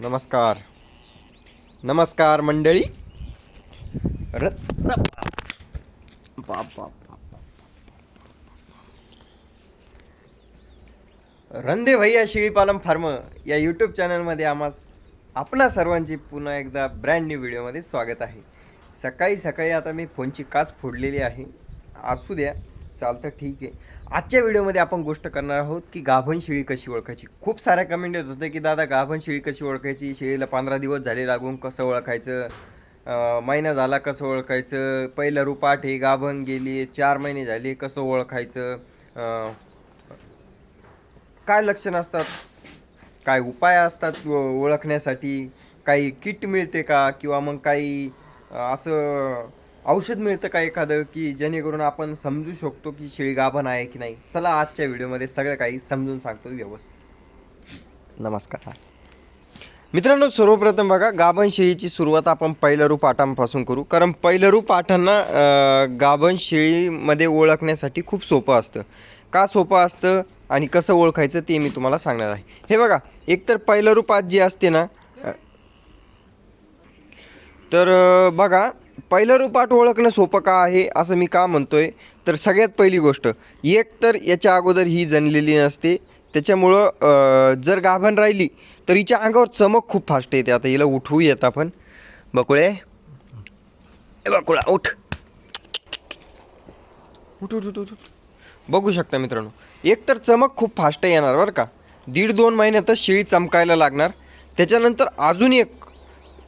नमस्कार. नमस्कार मंडळी. र बाप बाप रंदे भैया शेळीपालन फार्म या यूट्यूब चॅनलमध्ये आम्हास आपणा सर्वांचे पुन्हा एकदा ब्रँड न्यू व्हिडिओमध्ये स्वागत आहे. सकाळी सकाळी आता मी फोनची काच फोडलेली आहे. असू द्या. चालतं ठीक आहे. आजच्या व्हिडिओमध्ये आपण गोष्ट करणार आहोत की गाभण शेळी कशी ओळखायची? खूप साऱ्या कमेंट येत होते की दादा गाभण शेळी कशी ओळखायची? शेळीला पंधरा दिवस झाले लागून कसं ओळखायचं? महिना झाला कसं ओळखायचं? पहिलं रुपाट हे गाभण गेली चार महिने झाले कसं ओळखायचं? काय लक्षण असतात? काय उपाय असतात ओळखण्यासाठी? काही किट मिळते का? किंवा मग काही असं औषध मिळतं का एखादं की जेणेकरून आपण समजू शकतो की शेळी गाभण आहे की नाही? चला आजच्या व्हिडिओमध्ये सगळं काही समजून सांगतो व्यवस्थित. नमस्कार. मित्रांनो सर्वप्रथम बघा गाभण शेळीची सुरुवात आपण पहिलं रूप आठांपासून करू. कारण पहिलं रूप आठांना गाभण शेळीमध्ये ओळखण्यासाठी खूप सोपं असतं. का सोपं असतं आणि कसं ओळखायचं ते मी तुम्हाला सांगणार आहे. हे बघा एकतर पहिलं रूप आज जी असते ना तर बघा पहिलं रूपात ओळखणं सोपं का आहे असं मी का म्हणतोय? तर सगळ्यात पहिली गोष्ट एक तर याच्या अगोदर ही जणलेली नसते. त्याच्यामुळं जर गाभण राहिली तर हिच्या अंगावर चमक खूप फास्ट येते. आता हिला उठवूयात आपण. बकुळे. ए बकुळा उठ. उठ उठ उठ उठ उठ. बघू शकता मित्रांनो एक तर चमक खूप फास्ट येणार बरं का. दीड दोन महिन्यातच शेळी चमकायला लागणार. त्याच्यानंतर अजून एक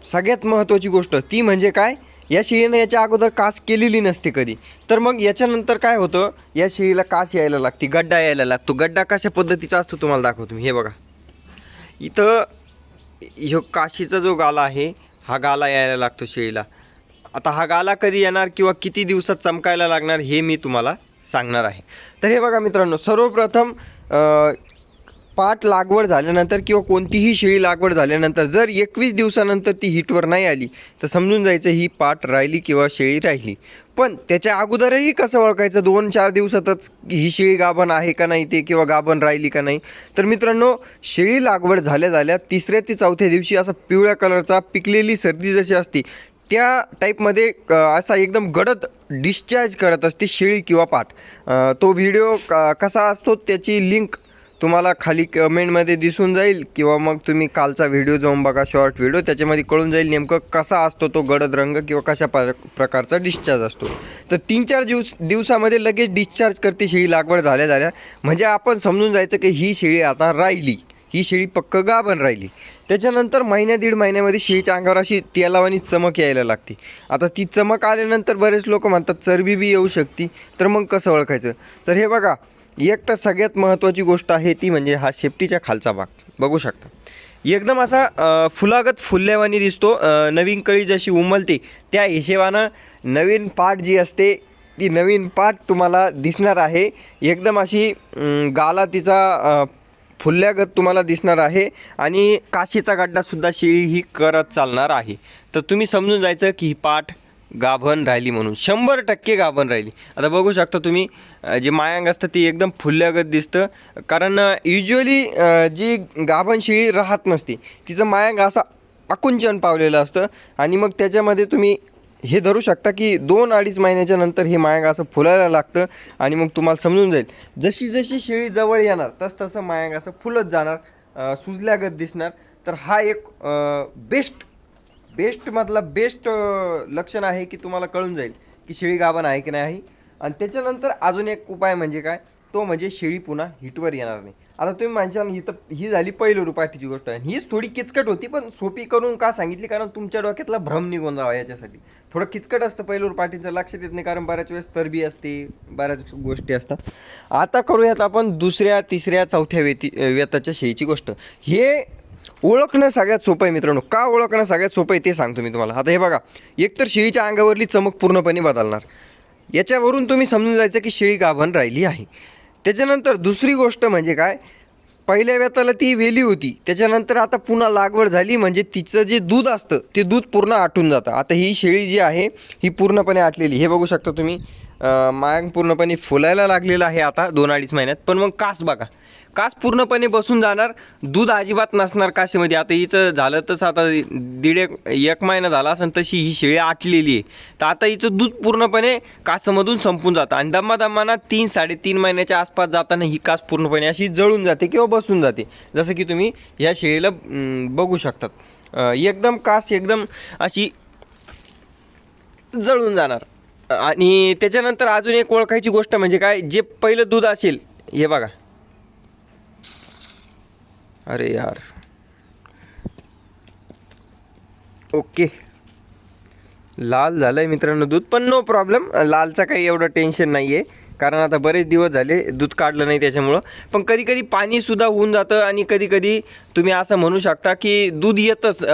सगळ्यात महत्त्वाची गोष्ट ती म्हणजे काय? या शेळीनं याच्या अगोदर कास केलेली नसते कधी. तर मग याच्यानंतर काय होतं? या शेळीला कास यायला लागते गड्डा यायला लागतो. गड्डा कशा पद्धतीचा असतो तुम्हाला दाखवतो मी. हे बघा. इथं ह्यो काशीचा जो गाला आहे हा गाला यायला लागतो शेळीला. आता हा गाला कधी येणार किंवा किती दिवसात चमकायला लागणार हे मी तुम्हाला सांगणार आहे. तर हे बघा मित्रांनो सर्वप्रथम पाट लागवड झाल्यानंतर किंवा कोणतीही शेळी लागवड झाल्यानंतर जर एकवीस दिवसानंतर ती हिटवर नाही आली तर समजून जायचं ही पाट राहिली किंवा शेळी राहिली. पण त्याच्या अगोदरही कसं ओळखायचं? दोन चार दिवसातच ही शेळी गाभण आहे का नाही ते किंवा गाभण राहिली का नाही? तर मित्रांनो शेळी लागवड झाल्या झाल्या तिसऱ्या ते चौथ्या दिवशी असा पिवळ्या कलरचा पिकलेली सर्दी जशी असते त्या टाईपमध्ये असा एकदम गडद डिस्चार्ज करत असते शेळी किंवा पाट. तो व्हिडिओ क- कसा असतो त्याची लिंक तुम्हाला खाली कमेंटमध्ये दिसून जाईल किंवा मग तुम्ही कालचा व्हिडिओ जाऊन बघा शॉर्ट व्हिडिओ त्याच्यामध्ये कळून जाईल नेमकं कसा असतो तो गडद रंग किंवा कशा प्रकारचा डिस्चार्ज असतो. तर तीन चार दिवस दिवसामध्ये लगेच डिस्चार्ज करते शेळी लागवड झाल्या झाल्या. म्हणजे आपण समजून जायचं की ही शेळी आता राहिली. ही शेळी पक्क गाभण राहिली. त्याच्यानंतर महिन्या दीड महिन्यामध्ये शेळीच्या अंगावर अशी तेलावानी चमक यायला लागते. आता ती चमक आल्यानंतर बरेच लोक म्हणतात चरबी बी येऊ शकते. तर मग कसं ओळखायचं? तर हे बघा एक तर सगळ्यात महत्त्वाची गोष्ट आहे ती म्हणजे हा शेपटीच्या खालचा भाग. बघू शकता. एकदम असा फुलागत फुलल्यावानी दिसतो. नवीन कळी जशी उमलते त्या हिशेबानं नवीन पाठ जी असते ती नवीन पाठ तुम्हाला दिसणार आहे. एकदम अशी गाला तिचा अ, फुलल्यागत तुम्हाला दिसणार आहे. आणि काशीचा गड्डासुद्धा शेळी ही करत चालणार आहे. तर तुम्ही समजून जायचं की ही पाठ गाभण राहिली म्हणून. शंभर टक्के गाभण राहिली. आता बघू शकता तुम्ही जे मायांग असतं ती एकदम फुलल्यागत दिसतं. कारण युजली जी गाभण शेळी राहत नसते तिचं मायांग असं आकुंचन पावलेलं असतं. आणि मग त्याच्यामध्ये तुम्ही हे धरू शकता की दोन अडीच महिन्याच्या नंतर हे मायांग असं फुलायला लागतं आणि मग तुम्हाला समजून जाईल. जशी जशी शेळी जवळ येणार तस तसं मायांग असं फुलत जाणार सुजल्यागत दिसणार. तर हा एक बेस्ट बेस्टमधला बेस्ट लक्षण आहे की तुम्हाला कळून जाईल की शेळी गाभण आहे की नाही. आणि त्याच्यानंतर अजून एक उपाय म्हणजे काय? तो म्हणजे शेळी पुन्हा हिटवर येणार नाही. आता तुम्ही म्हणशाल ही तर ही झाली पहिली रुपाठीची गोष्ट आहे. हीच थोडी किचकट होती पण सोपी करून का सांगितली? कारण तुमच्या डोक्यातला भ्रम निघून जावा याच्यासाठी. थोडं किचकट असतं पहिलं रुपाठीचं लक्ष देत नाही कारण बऱ्याच वेळेस तरबी असते बऱ्याच गोष्टी असतात. आता करूयात आपण दुसऱ्या तिसऱ्या चौथ्या वेती वेताच्या शेळीची गोष्ट. हे ओळखणं सगळ्यात सोपं आहे मित्रांनो. का ओळखणं सगळ्यात सोपं आहे ते सांगतो मी तुम्हाला. आता हे बघा एकतर शेळीच्या अंगावरली चमक पूर्णपणे बदलणार. याच्यावरून तुम्ही समजून जायचं की शेळी गाभण राहिली आहे. त्याच्यानंतर दुसरी गोष्ट म्हणजे काय? पहिल्या व्यताला ती वेली होती. त्याच्यानंतर आता पुन्हा लागवड झाली म्हणजे तिचं जे दूध असतं ते दूध पूर्ण आटून जातं. आता ही शेळी जी आहे ही पूर्णपणे आटलेली. हे बघू शकता तुम्ही. मांग पूर्णपणे फुलायला लागलेलं आहे आता दोन अडीच महिन्यात. पण मग कास बघा. कास पूर्णपणे बसून जाणार दूध अजिबात नसणार काशीमध्ये. आता हिचं झालं तसं आता दीड एक एक महिना झाला असेल तशी ही शेळी आटलेली आहे. तर आता हिचं दूध पूर्णपणे कासामधून संपून जातं. आणि दम्मादम्माना तीन साडेतीन महिन्याच्या आसपास जाताना ही कास पूर्णपणे अशी जळून जाते किंवा बसून जाते. जसं की तुम्ही ह्या शेळीला बघू शकतात. एकदम कास एकदम अशी जळून जाणार. आणि त्याच्यानंतर अजून एक ओळखायची गोष्ट म्हणजे काय जे पहिलं दूध असेल हे बघा. अरे यार. ओके. लाल झालं आहे मित्रांनो दूध पण नो प्रॉब्लेम लालचा काही एवढं टेन्शन नाही आहे कारण आता बरेच दिवस झाले दूध काढलं नाही त्याच्यामुळं. पण कधी कधी पाणीसुद्धा होऊन जातं आणि कधी कधी तुम्ही असं म्हणू शकता की दूध येतच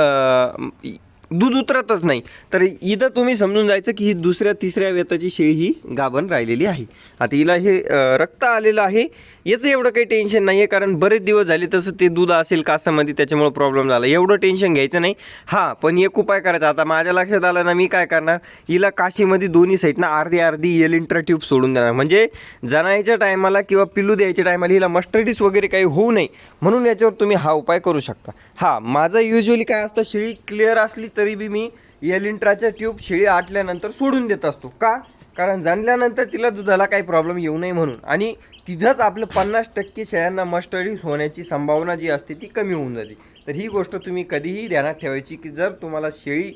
दूध उतरतच नाही. तर इथं तुम्ही समजून जायचं की ही दुसऱ्या तिसऱ्या वेताची शेळी ही गाभण राहिलेली आहे. आता हिला हे रक्त आलेलं आहे याचं एवढं काही टेन्शन नाही आहे कारण बरेच दिवस झाले तसं ते दूध असेल कासामध्ये त्याच्यामुळं प्रॉब्लेम झाला. एवढं टेन्शन घ्यायचं नाही. हां पण एक उपाय करायचा. आता माझ्या लक्षात आलं ना मी काय करणार? हिला काशीमध्ये दोन्ही साईडनं अर्धी अर्धी एलिंट्रा ट्यूब सोडून देणार. म्हणजे जनायच्या टायमाला किंवा पिल्लू द्यायच्या टायमाला हिला मस्टर्डीस वगैरे काही होऊ नये. म्हणून याच्यावर तुम्ही हा उपाय करू शकता. हां माझं युजली काय असतं शेळी क्लिअर असली तरी बी मी एलिंट्राच्या ट्यूब शेळी आटल्यानंतर सोडून देत असतो. का? कारण जाणल्यानंतर तिला दुधाला काही प्रॉब्लेम येऊ नये म्हणून. आणि तिथंच आपलं पन्नास टक्के शेळ्यांना मस्टर्डीज होण्याची संभावना जी असते ती कमी होऊन जाते. तर ही गोष्ट तुम्ही कधीही ध्यानात ठेवायची की जर तुम्हाला शेळी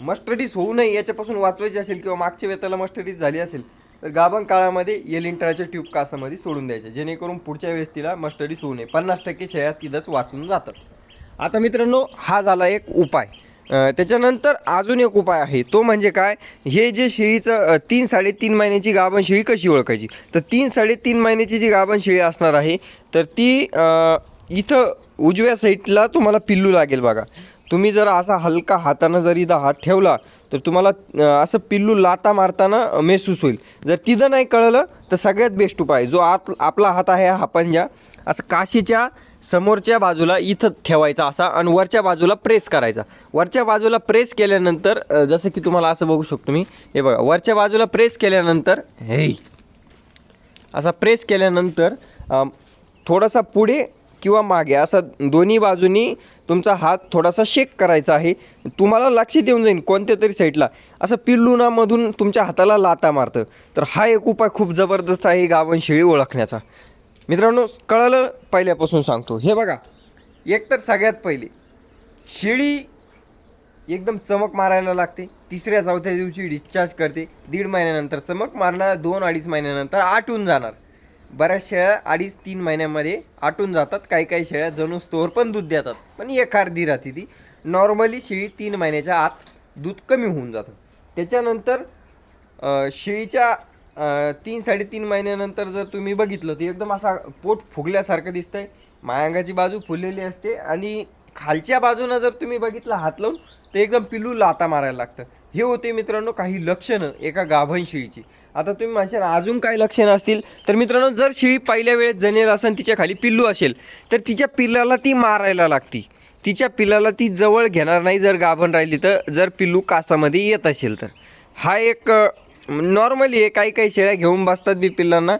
मस्टर्डीज होऊ नये याच्यापासून वाचवायची असेल किंवा मागच्या वेताला मस्टर्डीज झाली असेल तर गाभण काळामध्ये एलिंट्राच्या ट्यूब कासामध्ये सोडून द्यायचे जेणेकरून पुढच्या वेळेस तिला मस्टर्डीज होऊ नये. पन्नास टक्के शेळ्या तिथंच वाचून जातात. आता मित्रांनो हा झाला एक उपाय. त्याच्यानंतर अजून एक उपाय आहे. तो म्हणजे काय? हे जे शेळीचं तीन साडेतीन महिन्याची गाभण शेळी कशी ओळखायची? तर तीन साडेतीन महिन्याची जी गाभण शेळी असणार आहे तर ती इथं उजव्या साईडला तुम्हाला पिल्लू लागेल बघा. तुम्ही जर असा हलका हातानं जर इथं हात ठेवला तर तुम्हाला असं पिल्लू लाता मारताना महसूस होईल. जर तिथं नाही कळलं तर सगळ्यात बेस्ट उपाय जो आत आपला हात आहे हा पंजा असं काशीच्या समोरच्या बाजूला इथं ठेवायचा असा आणि वरच्या बाजूला प्रेस करायचा. वरच्या बाजूला प्रेस केल्यानंतर जसं की तुम्हाला असं बघू शकतो मी हे बघा वरच्या बाजूला प्रेस केल्यानंतर हे असा प्रेस केल्यानंतर थोडासा पुढे किंवा मागे असा दोन्ही बाजूनी तुमचा हात थोडासा शेक करायचा आहे. तुम्हाला लक्षात येऊन जाईल कोणत्या तरी साईडला असं पिल्लुनामधून तुमच्या हाताला लाता मारतं. तर हा एक उपाय खूप जबरदस्त आहे गावन शेळी ओळखण्याचा. मित्रांनो कळलं पहिल्यापासून सांगतो. हे बघा एकतर सगळ्यात पहिले शेळी एकदम चमक मारायला लागते. तिसऱ्या चौथ्या दिवशी डिस्चार्ज करते. दीड महिन्यानंतर चमक मारणार दोन अडीच महिन्यानंतर आटून जाणार. बऱ्याच शेळ्या अडीच तीन महिन्यामध्ये आटून जातात. काही काही शेळ्या जणू स्टोअर पण दूध देतात. पण एक अर्धी राहते ती. नॉर्मली शेळी तीन महिन्याच्या आत दूध कमी होऊन जातं. त्याच्यानंतर शेळीच्या तीन साडेतीन महिन्यानंतर जर तुम्ही बघितलं तर एकदम असा पोट फुगल्यासारखं दिसतंय. मायांगाची बाजू फुललेली असते आणि खालच्या बाजूनं जर तुम्ही बघितलं हात लावून तर एकदम पिल्लू लाता मारायला लागतं. हे होते मित्रांनो काही लक्षणं एका गाभण शिळीची. आता तुम्ही म्हणशाल अजून काय लक्षणं असतील? तर मित्रांनो जर शिळी पहिल्या वेळेत जनेल असेल तिच्या खाली पिल्लू असेल तर तिच्या पिल्लाला ती मारायला लागती. तिच्या पिल्लाला ती जवळ घेणार नाही जर गाभण राहिली तर जर पिल्लू कासामध्ये येत असेल तर. हा एक नॉर्मली आहे काही काही शेळ्या घेऊन बसतात बी पिल्लांना.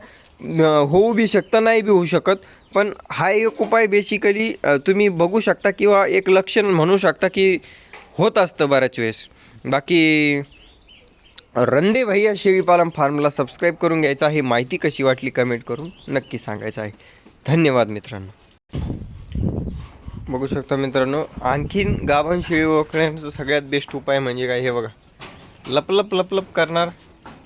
होऊ बी शकतं नाही बी होऊ शकत. पण हा एक उपाय बेसिकली तुम्ही बघू शकता किंवा एक लक्षण म्हणू शकता की होत असतं बऱ्याच वेळेस. बाकी रंदे भैया शेळीपालन फार्मला सबस्क्राईब करून घ्यायचं आहे. माहिती कशी वाटली कमेंट करून नक्की सांगायचं आहे. धन्यवाद मित्रांनो. बघू शकता मित्रांनो आणखीन गाभण शेळी ओळखण्याचा सगळ्यात बेस्ट उपाय म्हणजे काय हे बघा. लपलप लपलप करणार.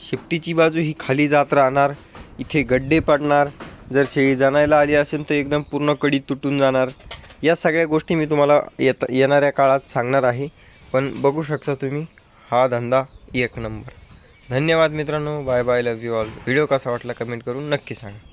शेपटीची बाजू ही खाली जात राहणार इथे गड्डे पडणार. जर शेळी जाणायला आली असेल तर एकदम पूर्ण कडी तुटून जाणार. या सगळ्या गोष्टी मी तुम्हाला येत येणाऱ्या काळात सांगणार आहे. पण बघू शकता तुम्ही हा धंदा एक नंबर. धन्यवाद मित्रांनो. Bye bye. Love you all video कसा वाटला कमेंट करून नक्की सांगा.